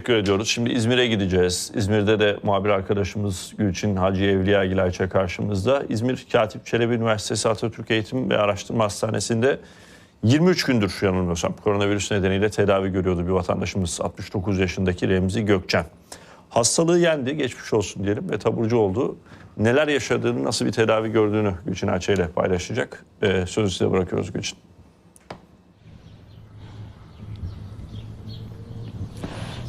Teşekkür ediyoruz. Şimdi İzmir'e gideceğiz. İzmir'de de muhabir arkadaşımız Gülçin Hacı Evliya Gilayça karşımızda. İzmir Katip Çelebi Üniversitesi Atatürk Eğitim ve Araştırma Hastanesi'nde 23 gündür yanılmıyorsam koronavirüs nedeniyle tedavi görüyordu bir vatandaşımız 69 yaşındaki Remzi Gökçen. Hastalığı yendi, geçmiş olsun diyelim ve taburcu oldu. Neler yaşadığını, nasıl bir tedavi gördüğünü Gülçin Hacı ile paylaşacak. Ee, sözü size bırakıyoruz Gülçin.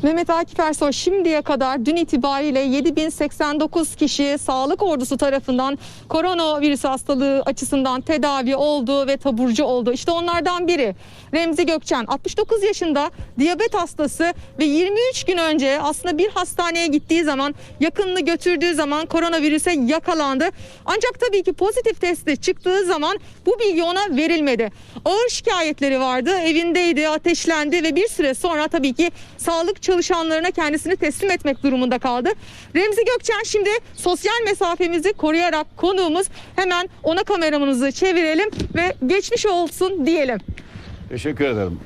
Mehmet Akif Ersoy şimdiye kadar dün itibariyle 7089 kişi sağlık ordusu tarafından koronavirüs hastalığı açısından tedavi oldu ve taburcu oldu. İşte onlardan biri Remzi Gökçen 69 yaşında diyabet hastası ve 23 gün önce aslında bir hastaneye gittiği zaman yakınını götürdüğü zaman koronavirüse yakalandı. Ancak tabii ki pozitif testi çıktığı zaman bu bilgi ona verilmedi. Ağır şikayetleri vardı evindeydi ateşlendi ve bir süre sonra tabii ki sağlık çalışanlarına kendisini teslim etmek durumunda kaldı. Remzi Gökçen şimdi sosyal mesafemizi koruyarak konuğumuz hemen ona kameramızı çevirelim ve geçmiş olsun diyelim. Teşekkür ederim.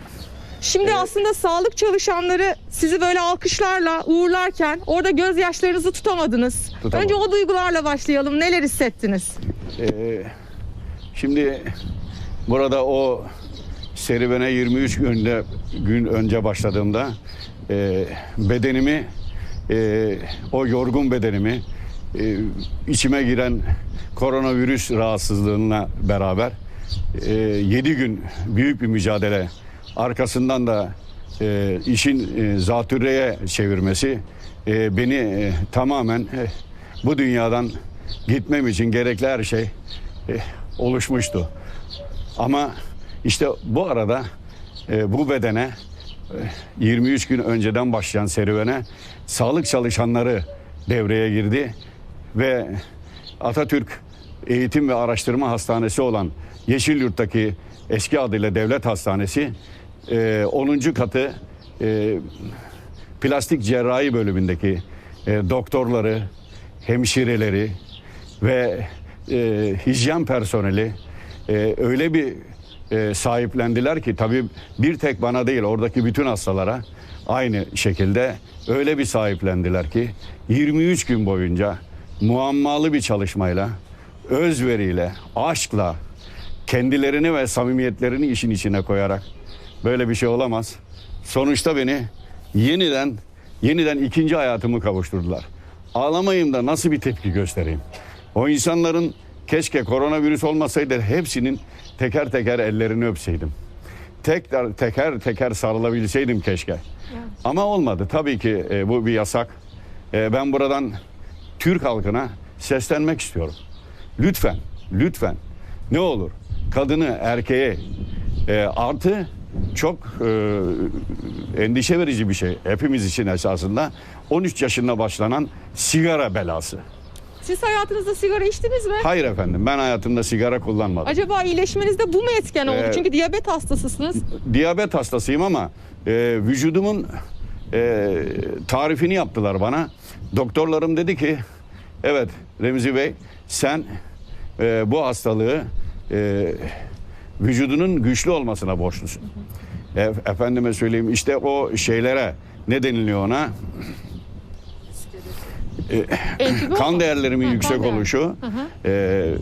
Şimdi aslında sağlık çalışanları sizi böyle alkışlarla uğurlarken orada gözyaşlarınızı tutamadınız. Tutamadım. Önce o duygularla başlayalım. Neler hissettiniz? Ee, şimdi burada o serüvene 23 günde gün önce başladığımda e, bedenimi e, o yorgun bedenimi e, içime giren koronavirüs rahatsızlığına beraber 7 gün büyük bir mücadele arkasından da e, işin e, zatürreye çevirmesi e, beni e, tamamen e, bu dünyadan gitmem için gerekli her şey e, oluşmuştu. Ama işte bu arada e, bu bedene e, 23 gün önceden başlayan serüvene sağlık çalışanları devreye girdi ve Atatürk Eğitim ve Araştırma Hastanesi olan Yeşilyurt'taki eski adıyla Devlet Hastanesi e, 10. katı e, plastik cerrahi bölümündeki e, doktorları, hemşireleri ve e, hijyen personeli e, öyle bir e, sahiplendiler ki tabii bir tek bana değil oradaki bütün hastalara aynı şekilde öyle bir sahiplendiler ki 23 gün boyunca muammalı bir çalışmayla, özveriyle, aşkla, kendilerini ve samimiyetlerini işin içine koyarak böyle bir şey olamaz. Sonuçta beni yeniden yeniden ikinci hayatımı kavuşturdular. Ağlamayayım da nasıl bir tepki göstereyim? O insanların keşke koronavirüs olmasaydı hepsinin teker teker ellerini öpseydim. Tekrar teker teker sarılabilseydim keşke. Ama olmadı. Tabii ki e, bu bir yasak. E, ben buradan Türk halkına seslenmek istiyorum. Lütfen, lütfen ne olur kadını erkeğe e, artı çok e, endişe verici bir şey hepimiz için esasında 13 yaşında başlanan sigara belası. Siz hayatınızda sigara içtiniz mi? Hayır efendim ben hayatımda sigara kullanmadım. Acaba iyileşmenizde bu mu etken oldu? Ee, Çünkü diyabet hastasısınız. Diyabet hastasıyım ama e, vücudumun e, tarifini yaptılar bana. Doktorlarım dedi ki evet Remzi Bey sen e, bu hastalığı e, vücudunun güçlü olmasına borçlusun. E, efendime söyleyeyim işte o şeylere ne deniliyor ona? Entübe kan Ha, yüksek kan değer. oluşu, e,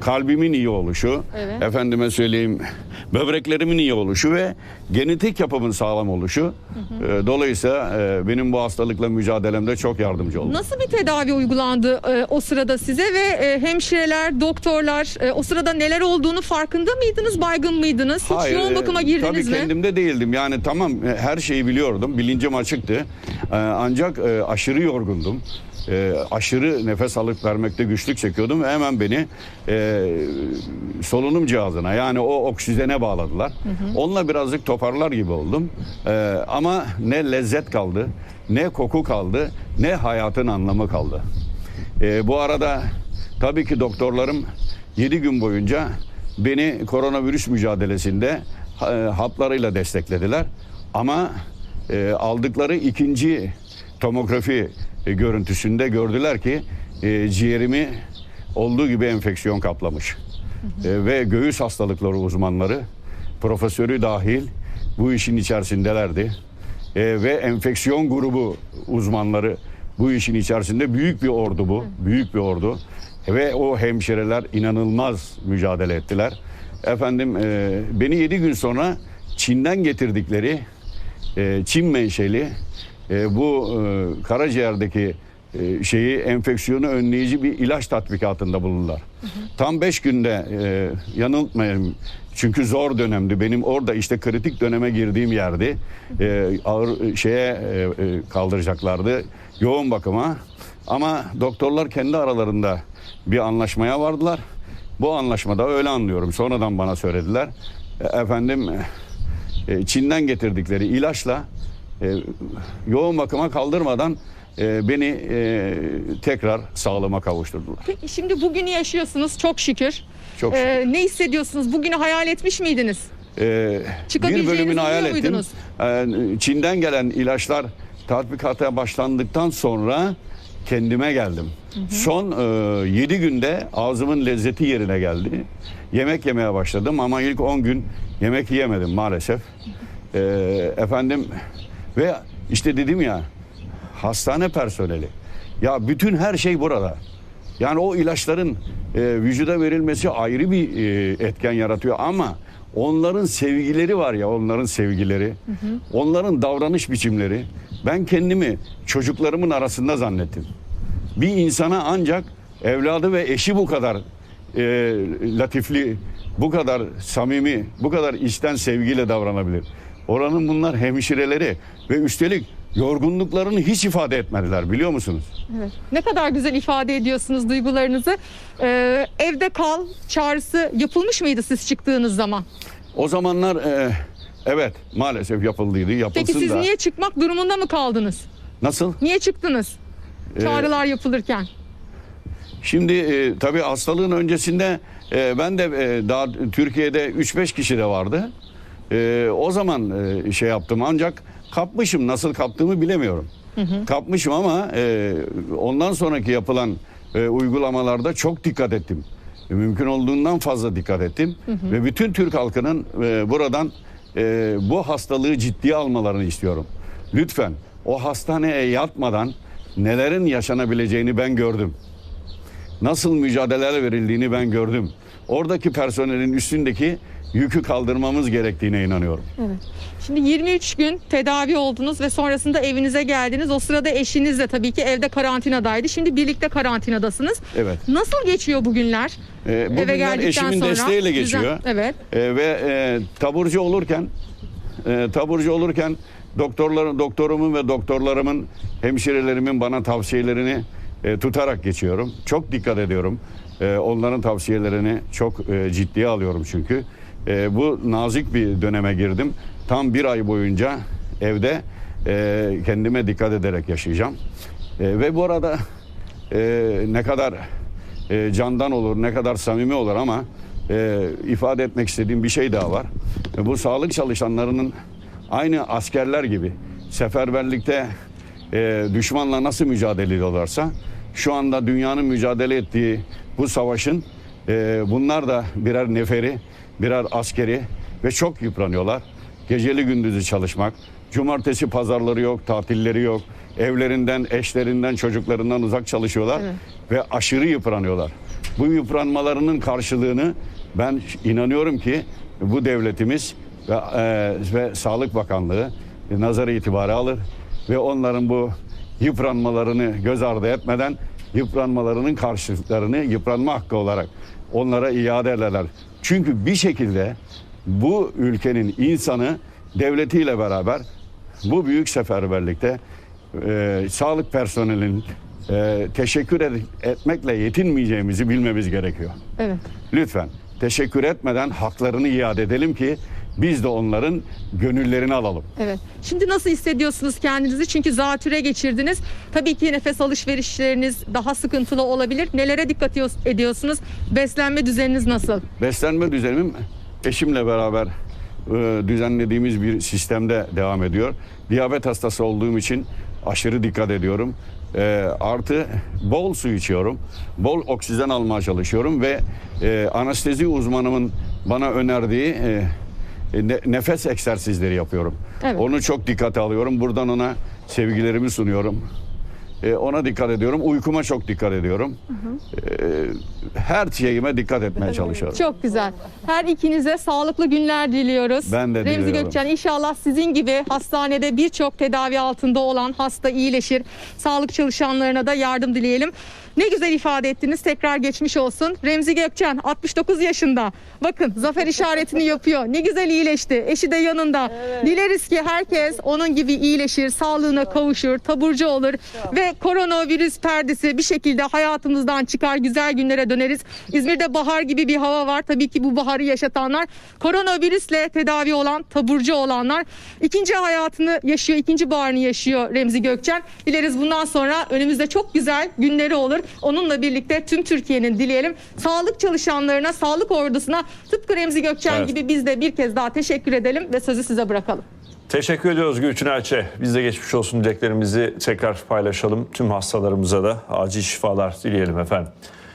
kalbimin iyi oluşu, Evet. efendime söyleyeyim böbreklerimin iyi oluşu ve genetik yapımın sağlam oluşu. E, dolayısıyla e, benim bu hastalıkla mücadelemde çok yardımcı oldu. Nasıl bir tedavi uygulandı e, o sırada size ve e, hemşireler, doktorlar e, o sırada neler olduğunu farkında mıydınız? Baygın mıydınız? Hiç yoğun e, bakıma girdiniz tabii mi? kendimde değildim. Yani tamam e, her şeyi biliyordum. Bilincim açıktı. E, ancak e, aşırı yorgundum. E, aşırı nefes alıp vermekte güçlük çekiyordum ve hemen beni e, solunum cihazına yani o oksijene bağladılar. Onunla birazcık toparlar gibi oldum. E, ama ne lezzet kaldı, ne koku kaldı, ne hayatın anlamı kaldı. E, bu arada tabii ki doktorlarım 7 gün boyunca beni koronavirüs mücadelesinde e, haplarıyla desteklediler. Ama e, aldıkları ikinci tomografi e, görüntüsünde gördüler ki e, ciğerimi olduğu gibi enfeksiyon kaplamış. E, ve göğüs hastalıkları uzmanları, profesörü dahil bu işin içerisindelerdi. e, ve enfeksiyon grubu uzmanları bu işin içerisinde büyük bir ordu bu. Büyük bir ordu. Ve o hemşireler inanılmaz mücadele ettiler. Efendim e, beni 7 gün sonra Çin'den getirdikleri e, Çin menşeli e, bu e, karaciğerdeki e, şeyi enfeksiyonu önleyici bir ilaç tatbikatında bulundular. Tam 5 günde e, yanıltmayayım çünkü zor dönemdi. Benim orada işte kritik döneme girdiğim yerdi. E, ağır şeye e, e, kaldıracaklardı yoğun bakıma. Ama doktorlar kendi aralarında bir anlaşmaya vardılar. Bu anlaşmada öyle anlıyorum. Sonradan bana söylediler. E, efendim e, Çin'den getirdikleri ilaçla e, yoğun bakıma kaldırmadan e, beni e, tekrar sağlığıma kavuşturdular. Peki şimdi bugünü yaşıyorsunuz çok şükür. Çok Ee, ne hissediyorsunuz? Bugünü hayal etmiş miydiniz? Ee, bir bölümünü hayal ettim. Ee, Çin'den gelen ilaçlar tatbikata başlandıktan sonra kendime geldim. Son 7 günde ağzımın lezzeti yerine geldi. Yemek yemeye başladım ama ilk 10 gün yemek yiyemedim maalesef. Ee, efendim ve işte dedim ya hastane personeli. Ya bütün her şey burada. Yani o ilaçların e, vücuda verilmesi ayrı bir e, etken yaratıyor ama onların sevgileri var ya onların sevgileri, onların davranış biçimleri. Ben kendimi çocuklarımın arasında zannettim. Bir insana ancak evladı ve eşi bu kadar e, latifli, bu kadar samimi, bu kadar içten sevgiyle davranabilir. Oranın bunlar hemşireleri ve üstelik yorgunluklarını hiç ifade etmediler biliyor musunuz? Evet. Ne kadar güzel ifade ediyorsunuz duygularınızı. Ee, evde kal çağrısı yapılmış mıydı siz çıktığınız zaman? O zamanlar e, evet maalesef yapıldıydı. Yapılsın Peki siz da. niye çıkmak durumunda mı kaldınız? Nasıl? Niye çıktınız? Ee, Çağrılar yapılırken. Şimdi e, tabii hastalığın öncesinde e, ben de e, daha Türkiye'de 3-5 kişi de vardı. E, o zaman e, şey yaptım ancak kapmışım. Nasıl kaptığımı bilemiyorum. Kapmışım ama e, ondan sonraki yapılan e, uygulamalarda çok dikkat ettim. E, mümkün olduğundan fazla dikkat ettim. Ve bütün Türk halkının e, buradan e, bu hastalığı ciddiye almalarını istiyorum. Lütfen o hastaneye yatmadan nelerin yaşanabileceğini ben gördüm nasıl mücadeleler verildiğini ben gördüm. Oradaki personelin üstündeki yükü kaldırmamız gerektiğine inanıyorum. Evet. Şimdi 23 gün tedavi oldunuz ve sonrasında evinize geldiniz. O sırada eşiniz de tabii ki evde karantinadaydı. Şimdi birlikte karantinadasınız. Evet. Nasıl geçiyor bu günler? Ee, bu Eve geldikten eşimin sonra. desteğiyle Güzel. geçiyor. Evet. Ee, ve e, taburcu olurken e, taburcu olurken doktorların doktorumun ve doktorlarımın hemşirelerimin bana tavsiyelerini e, tutarak geçiyorum. Çok dikkat ediyorum. E, onların tavsiyelerini çok e, ciddiye alıyorum çünkü. E, bu nazik bir döneme girdim. Tam bir ay boyunca evde e, kendime dikkat ederek yaşayacağım. E, ve bu arada e, ne kadar candan olur, ne kadar samimi olur ama ifade etmek istediğim bir şey daha var. Bu sağlık çalışanlarının aynı askerler gibi seferberlikte düşmanla nasıl mücadele ediyorlarsa şu anda dünyanın mücadele ettiği bu savaşın e, bunlar da birer neferi, birer askeri ve çok yıpranıyorlar. Geceli gündüzü çalışmak, cumartesi pazarları yok, tatilleri yok. Evlerinden, eşlerinden, çocuklarından uzak çalışıyorlar Evet. ve aşırı yıpranıyorlar. Bu yıpranmalarının karşılığını ben inanıyorum ki bu devletimiz ve, e, ve Sağlık Bakanlığı nazara itibarı alır ve onların bu yıpranmalarını göz ardı etmeden yıpranmalarının karşılıklarını yıpranma hakkı olarak onlara iade ederler. Çünkü bir şekilde bu ülkenin insanı devletiyle beraber bu büyük seferberlikte e, sağlık personelinin e, teşekkür ed- etmekle yetinmeyeceğimizi bilmemiz gerekiyor. Evet. Lütfen teşekkür etmeden haklarını iade edelim ki biz de onların gönüllerini alalım. Evet. Şimdi nasıl hissediyorsunuz kendinizi? Çünkü zatüre geçirdiniz. Tabii ki nefes alışverişleriniz daha sıkıntılı olabilir. Nelere dikkat ediyorsunuz? Beslenme düzeniniz nasıl? Beslenme düzenim eşimle beraber e, düzenlediğimiz bir sistemde devam ediyor. Diyabet hastası olduğum için aşırı dikkat ediyorum. E, artı bol su içiyorum. Bol oksijen almaya çalışıyorum ve e, anestezi uzmanımın bana önerdiği e, e, ne- nefes egzersizleri yapıyorum. Evet. Onu çok dikkate alıyorum. Buradan ona sevgilerimi sunuyorum. E, ona dikkat ediyorum. Uykuma çok dikkat ediyorum. E, her şeyime dikkat etmeye çalışıyorum. Çok güzel. Her ikinize sağlıklı günler diliyoruz. Ben de Remzi diliyorum. Gökçen inşallah sizin gibi hastanede birçok tedavi altında olan hasta iyileşir. Sağlık çalışanlarına da yardım dileyelim. Ne güzel ifade ettiniz. Tekrar geçmiş olsun. Remzi Gökçen 69 yaşında. Bakın zafer işaretini yapıyor. Ne güzel iyileşti. Eşi de yanında. Dileriz ki herkes onun gibi iyileşir, sağlığına kavuşur, taburcu olur ve koronavirüs perdesi bir şekilde hayatımızdan çıkar, güzel günlere döneriz. İzmir'de bahar gibi bir hava var. Tabii ki bu baharı yaşatanlar koronavirüsle tedavi olan, taburcu olanlar ikinci hayatını yaşıyor, ikinci baharını yaşıyor Remzi Gökçen. Dileriz bundan sonra önümüzde çok güzel günleri olur. Onunla birlikte tüm Türkiye'nin dileyelim. Sağlık çalışanlarına, sağlık ordusuna tıpkı Remzi Gökçen Evet. gibi biz de bir kez daha teşekkür edelim ve sözü size bırakalım. Teşekkür ediyoruz Gülçin Elçe. Biz de geçmiş olsun dileklerimizi tekrar paylaşalım. Tüm hastalarımıza da acil şifalar dileyelim efendim.